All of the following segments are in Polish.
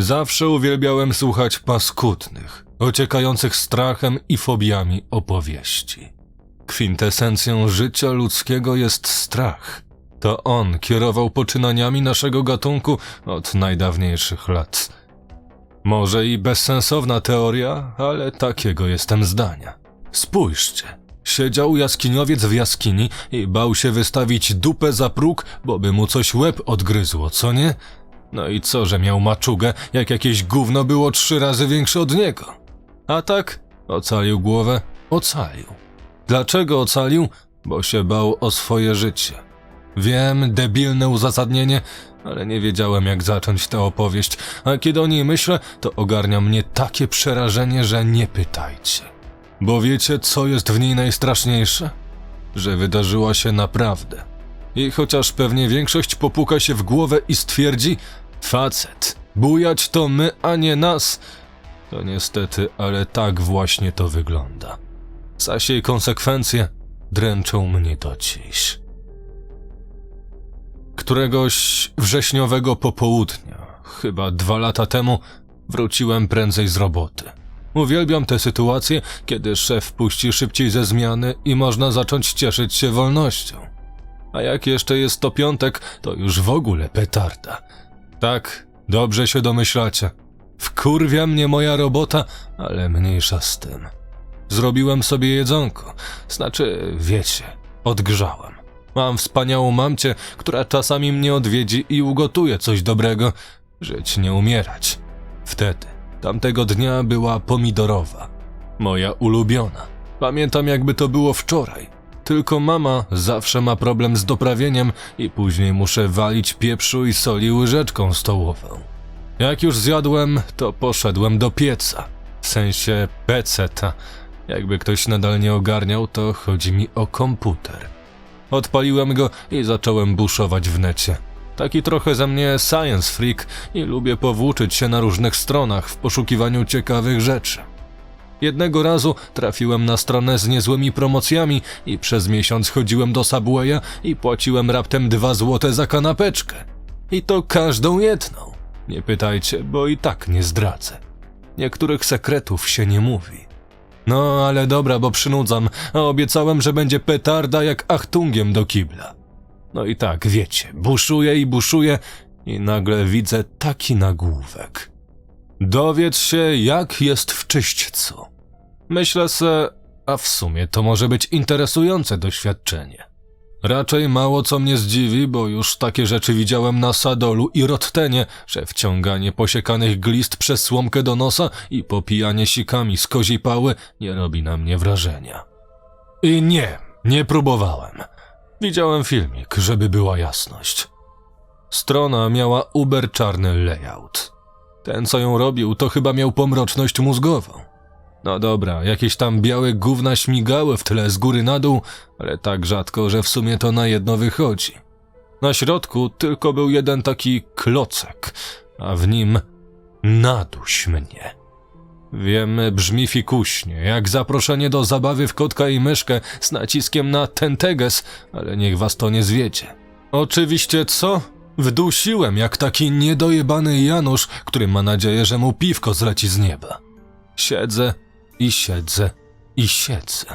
Zawsze uwielbiałem słuchać paskudnych, ociekających strachem i fobiami opowieści. Kwintesencją życia ludzkiego jest strach. To on kierował poczynaniami naszego gatunku od najdawniejszych lat. Może i bezsensowna teoria, ale takiego jestem zdania. Spójrzcie. Siedział jaskiniowiec w jaskini i bał się wystawić dupę za próg, bo by mu coś łeb odgryzło, co nie? No i co, że miał maczugę, jak jakieś gówno było trzy razy większe od niego? A tak, ocalił głowę, ocalił. Dlaczego ocalił? Bo się bał o swoje życie. Wiem, debilne uzasadnienie, ale nie wiedziałem jak zacząć tę opowieść, a kiedy o niej myślę, to ogarnia mnie takie przerażenie, że nie pytajcie. Bo wiecie, co jest w niej najstraszniejsze? Że wydarzyła się naprawdę. I chociaż pewnie większość popuka się w głowę i stwierdzi, facet, bujać to my, a nie nas, to niestety, ale tak właśnie to wygląda. Zaś jej konsekwencje dręczą mnie do dziś. Któregoś wrześniowego popołudnia, chyba dwa lata temu, wróciłem prędzej z roboty. Uwielbiam te sytuacje, kiedy szef puści szybciej ze zmiany i można zacząć cieszyć się wolnością. A jak jeszcze jest to piątek, to już w ogóle petarda. Tak, dobrze się domyślacie. Wkurwia mnie moja robota, ale mniejsza z tym. Zrobiłem sobie jedzonko, znaczy, wiecie, odgrzałem. Mam wspaniałą mamcię, która czasami mnie odwiedzi i ugotuje coś dobrego, żyć nie umierać. Wtedy, tamtego dnia była pomidorowa. Moja ulubiona. Pamiętam jakby to było wczoraj. Tylko mama zawsze ma problem z doprawieniem i później muszę walić pieprzu i soli łyżeczką stołową. Jak już zjadłem, to poszedłem do pieca. W sensie peceta. Jakby ktoś nadal nie ogarniał, to chodzi mi o komputer. Odpaliłem go i zacząłem buszować w necie. Taki trochę ze mnie science freak i lubię powłóczyć się na różnych stronach w poszukiwaniu ciekawych rzeczy. Jednego razu trafiłem na stronę z niezłymi promocjami i przez miesiąc chodziłem do Subwaya i płaciłem raptem dwa złote za kanapeczkę. I to każdą jedną. Nie pytajcie, bo i tak nie zdradzę. Niektórych sekretów się nie mówi. No, ale dobra, bo przynudzam, a obiecałem, że będzie petarda jak achtungiem do kibla. No i tak, wiecie, buszuję i buszuję i nagle widzę taki nagłówek. Dowiedz się, jak jest w czyśćcu. Myślę se, a w sumie to może być interesujące doświadczenie. Raczej mało co mnie zdziwi, bo już takie rzeczy widziałem na Sadolu i Rottenie, że wciąganie posiekanych glist przez słomkę do nosa i popijanie sikami z koziej pały nie robi na mnie wrażenia. I nie, nie próbowałem. Widziałem filmik, żeby była jasność. Strona miała uber czarny layout. Ten, co ją robił, to chyba miał pomroczność mózgową. No dobra, jakieś tam białe gówna śmigały w tle z góry na dół, ale tak rzadko, że w sumie to na jedno wychodzi. Na środku tylko był jeden taki klocek, a w nim naduś mnie. Wiem, brzmi fikuśnie, jak zaproszenie do zabawy w kotka i myszkę z naciskiem na tenteges, ale niech was to nie zwiedzie. Oczywiście co? Wdusiłem jak taki niedojebany Janusz, który ma nadzieję, że mu piwko zleci z nieba. Siedzę i siedzę i siedzę.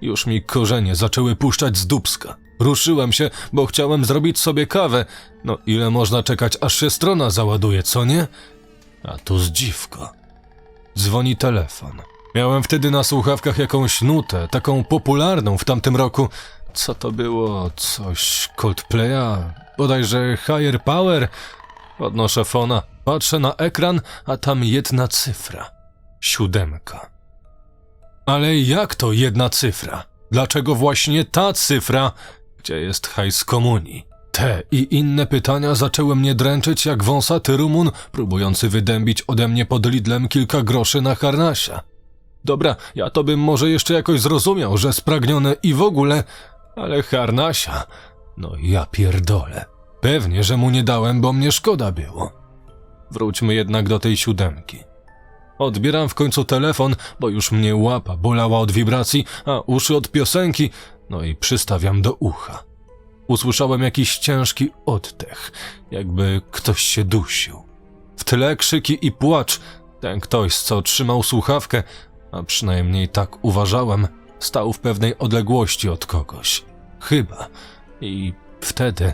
Już mi korzenie zaczęły puszczać z dubska. Ruszyłem się, bo chciałem zrobić sobie kawę. No ile można czekać, aż się strona załaduje, co nie? A tu zdziwko. Dzwoni telefon. Miałem wtedy na słuchawkach jakąś nutę, taką popularną w tamtym roku. Co to było? Coś Coldplaya? Bodajże Higher Power? Podnoszę fona, patrzę na ekran, a tam jedna cyfra. Siódemka. Ale jak to jedna cyfra? Dlaczego właśnie ta cyfra? Gdzie jest hajs komunii? Te i inne pytania zaczęły mnie dręczyć jak wąsaty Rumun, próbujący wydębić ode mnie pod Lidlem kilka groszy na harnasia. Dobra, ja to bym może jeszcze jakoś zrozumiał, że spragnione i w ogóle, ale harnasia, no ja pierdolę. Pewnie, że mu nie dałem, bo mnie szkoda było. Wróćmy jednak do tej siódemki. Odbieram w końcu telefon, bo już mnie łapa bolała od wibracji, a uszy od piosenki, no i przystawiam do ucha. Usłyszałem jakiś ciężki oddech, jakby ktoś się dusił. W tle krzyki i płacz. Ten ktoś, co trzymał słuchawkę, a przynajmniej tak uważałem, stał w pewnej odległości od kogoś. Chyba. I wtedy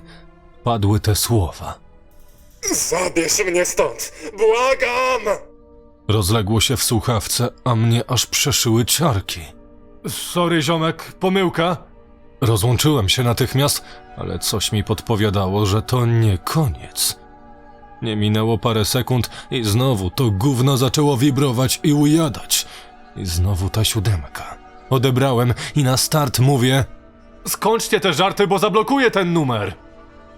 padły te słowa. Zabierz mnie stąd! Błagam! Rozległo się w słuchawce, a mnie aż przeszyły ciarki. Sorry, ziomek, pomyłka. Rozłączyłem się natychmiast, ale coś mi podpowiadało, że to nie koniec. Nie minęło parę sekund i znowu to gówno zaczęło wibrować i ujadać. I znowu ta siódemka. Odebrałem i na start mówię... Skończcie te żarty, bo zablokuję ten numer!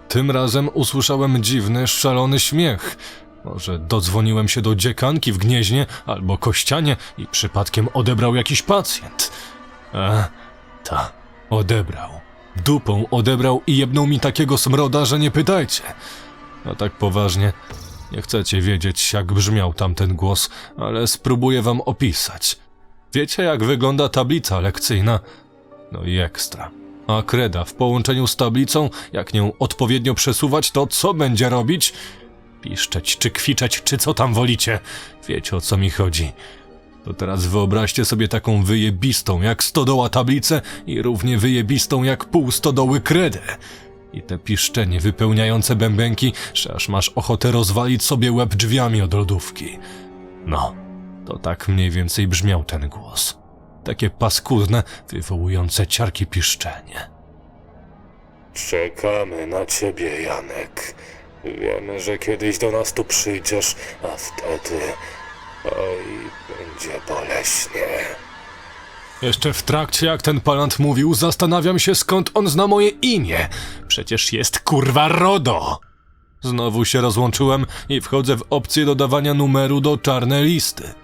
Tym razem usłyszałem dziwny, szalony śmiech. Może dodzwoniłem się do dziekanki w Gnieźnie albo Kościanie i przypadkiem odebrał jakiś pacjent. A, ta, odebrał. Dupą odebrał i jebnął mi takiego smroda, że nie pytajcie. A tak poważnie, nie chcecie wiedzieć, jak brzmiał tamten głos, ale spróbuję wam opisać. Wiecie, jak wygląda tablica lekcyjna? No i ekstra. A kreda w połączeniu z tablicą, jak nią odpowiednio przesuwać, to co będzie robić? Piszczeć, czy kwiczeć, czy co tam wolicie. Wiecie o co mi chodzi. To teraz wyobraźcie sobie taką wyjebistą jak stodoła tablicę i równie wyjebistą jak pół stodoły kredę. I te piszczenie wypełniające bębenki, że aż masz ochotę rozwalić sobie łeb drzwiami od lodówki. No, to tak mniej więcej brzmiał ten głos. Takie paskudne, wywołujące ciarki piszczenie. Czekamy na ciebie, Janek. Wiemy, że kiedyś do nas tu przyjdziesz, a wtedy... Oj, będzie boleśnie. Jeszcze w trakcie, jak ten palant mówił, zastanawiam się, skąd on zna moje imię. Przecież jest kurwa RODO! Znowu się rozłączyłem i wchodzę w opcję dodawania numeru do czarnej listy.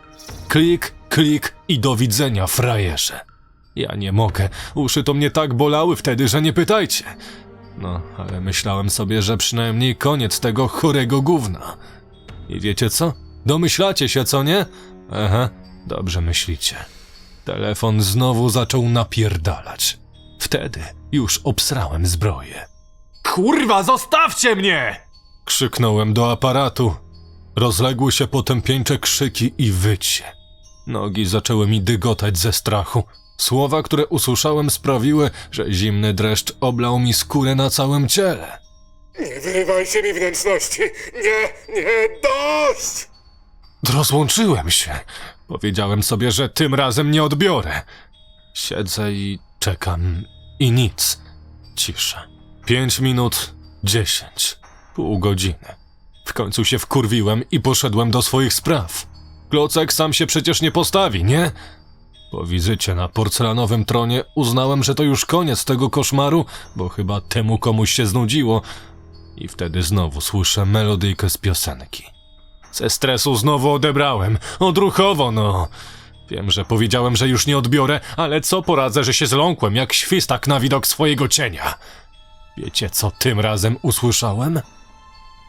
Klik, klik i do widzenia, frajerze. Ja nie mogę, uszy to mnie tak bolały wtedy, że nie pytajcie. No, ale myślałem sobie, że przynajmniej koniec tego chorego gówna. I wiecie co? Domyślacie się, co nie? Aha, dobrze myślicie. Telefon znowu zaczął napierdalać. Wtedy już obsrałem zbroję. Kurwa, zostawcie mnie! Krzyknąłem do aparatu. Rozległy się potępieńcze krzyki i wycie. Nogi zaczęły mi dygotać ze strachu. Słowa, które usłyszałem, sprawiły, że zimny dreszcz oblał mi skórę na całym ciele. Nie wyrywajcie mi wnętrzności! Nie, nie, dość! Rozłączyłem się. Powiedziałem sobie, że tym razem nie odbiorę. Siedzę i czekam. I nic. Cisza. Pięć minut, dziesięć. Pół godziny. W końcu się wkurwiłem i poszedłem do swoich spraw. Klocek sam się przecież nie postawi, nie? Po wizycie na porcelanowym tronie uznałem, że to już koniec tego koszmaru, bo chyba temu komuś się znudziło. I wtedy znowu słyszę melodyjkę z piosenki. Ze stresu znowu odebrałem. Odruchowo, no. Wiem, że powiedziałem, że już nie odbiorę, ale co poradzę, że się zląkłem jak świstak na widok swojego cienia. Wiecie, co tym razem usłyszałem?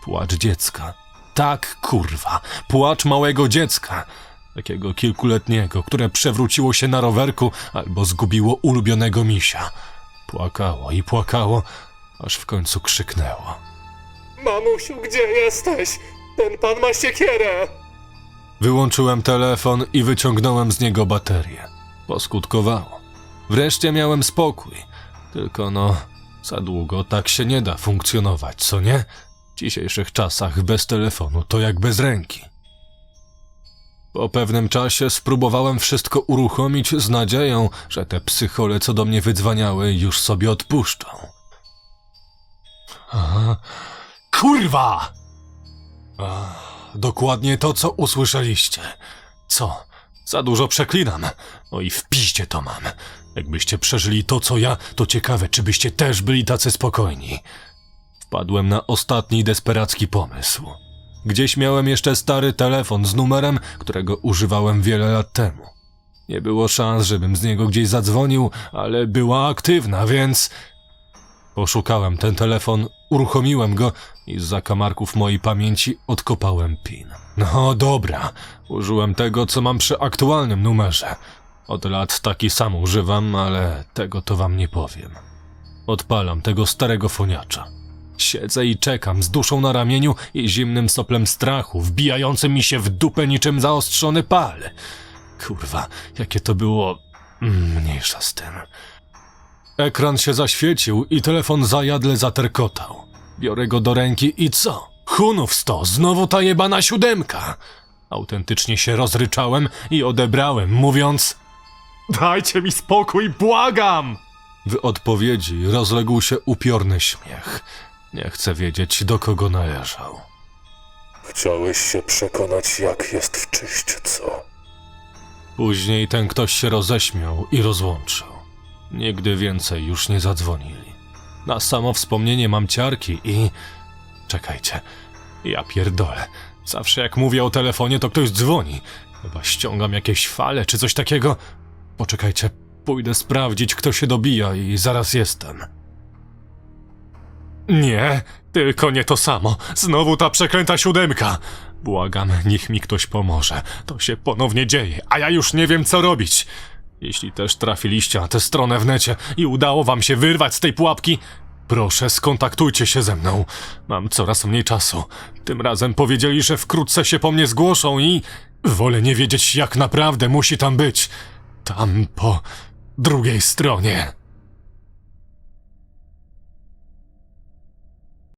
Płacz dziecka. Tak, kurwa. Płacz małego dziecka. Takiego kilkuletniego, które przewróciło się na rowerku albo zgubiło ulubionego misia. Płakało i płakało, aż w końcu krzyknęło. Mamusiu, gdzie jesteś? Ten pan ma siekierę! Wyłączyłem telefon i wyciągnąłem z niego baterię. Poskutkowało. Wreszcie miałem spokój. Tylko no, za długo tak się nie da funkcjonować, co nie? Dzisiejszych czasach bez telefonu to jak bez ręki. Po pewnym czasie spróbowałem wszystko uruchomić z nadzieją, że te psychole, co do mnie wydzwaniały, już sobie odpuszczą. Aha, Kurwa! Dokładnie to, co usłyszeliście. Co? Za dużo przeklinam. No i w piździe to mam. Jakbyście przeżyli to, co ja, to ciekawe, czy byście też byli tacy spokojni. Wpadłem na ostatni desperacki pomysł. Gdzieś miałem jeszcze stary telefon z numerem, którego używałem wiele lat temu. Nie było szans, żebym z niego gdzieś zadzwonił, ale była aktywna, więc Poszukałem ten telefon, uruchomiłem go i z zakamarków mojej pamięci odkopałem PIN. No dobra, użyłem tego, co mam przy aktualnym numerze. Od lat taki sam używam, ale tego to wam nie powiem. Odpalam tego starego foniacza. Siedzę i czekam z duszą na ramieniu i zimnym soplem strachu, wbijającym mi się w dupę niczym zaostrzony pal. Kurwa, jakie to było... Mniejsza z tym. Ekran się zaświecił i telefon zajadle zaterkotał. Biorę go do ręki i co? Hunów sto, znowu ta jebana siódemka. Autentycznie się rozryczałem i odebrałem, mówiąc... Dajcie mi spokój, błagam! W odpowiedzi rozległ się upiorny śmiech. Nie chcę wiedzieć, do kogo należał. Chciałeś się przekonać, jak jest w czyśćcu. Później ten ktoś się roześmiał i rozłączył. Nigdy więcej już nie zadzwonili. Na samo wspomnienie mam ciarki i... Czekajcie. Ja pierdolę. Zawsze jak mówię o telefonie, to ktoś dzwoni. Chyba ściągam jakieś fale czy coś takiego. Poczekajcie, pójdę sprawdzić, kto się dobija i zaraz jestem. Nie, tylko nie to samo. Znowu ta przeklęta siódemka. Błagam, niech mi ktoś pomoże. To się ponownie dzieje, a ja już nie wiem, co robić. Jeśli też trafiliście na tę stronę w necie i udało wam się wyrwać z tej pułapki, proszę skontaktujcie się ze mną. Mam coraz mniej czasu. Tym razem powiedzieli, że wkrótce się po mnie zgłoszą i wolę nie wiedzieć, jak naprawdę musi tam być. Tam po drugiej stronie.